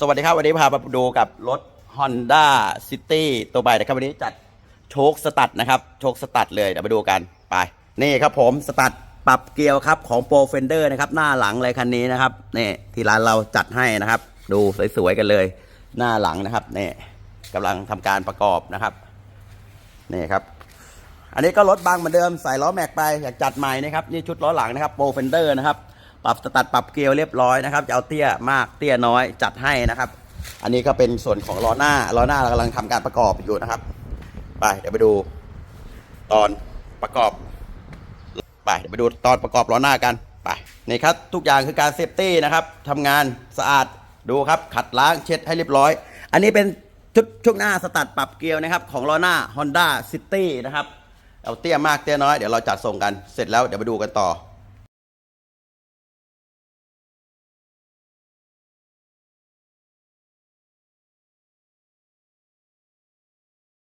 สวัสดีครับ วันนี้พามาดูกับรถ Honda City ตัวใหม่นะครับ วันนี้จัดโชคสตัดนะครับ โชคสตัดเลยเดี๋ยวมาดูกันไป นี่ครับผมสตัดปรับเกียร์ครับของ Pro Fender นะครับ หน้าหลังเลยคันนี้นะครับนี่ที่ร้านเราจัดให้นะครับ ดูสวยๆกันเลย หน้าหลังนะครับนี่กำลังทำการประกอบนะครับนี่ครับ อันนี้ก็รถบางเหมือนเดิมใส่ล้อแม็กไปอยากจัดใหม่นะครับนี่ชุดล้อหลังนะครับโปรเฟนเดอร์นะครับ ปรับตัดปรับเกลียวเรียบร้อยนะครับจะเอาเตี้ยมากเตี้ยน้อยจัดให้นะครับ อันนี้ก็เป็นส่วนของล้อหน้าล้อหน้าเรากำลังทำการประกอบอยู่นะครับ ไปเดี๋ยวไปดู ตอนประกอบไปเดี๋ยวไปดูตอนประกอบล้อหน้ากันไปนี่ครับทุกอย่างคือการเซฟตี้นะครับทำงานสะอาดดูครับขัดล้างเช็ดให้เรียบร้อย อันนี้เป็นชุดช่วงหน้าสตัดปรับเกลียวนะครับ ของล้อหน้า Honda City นะครับเอาเตี้ยมากเตี้ยน้อยเดี๋ยวเราจัดส่งกันเสร็จแล้วเดี๋ยวไปดูกันต่อ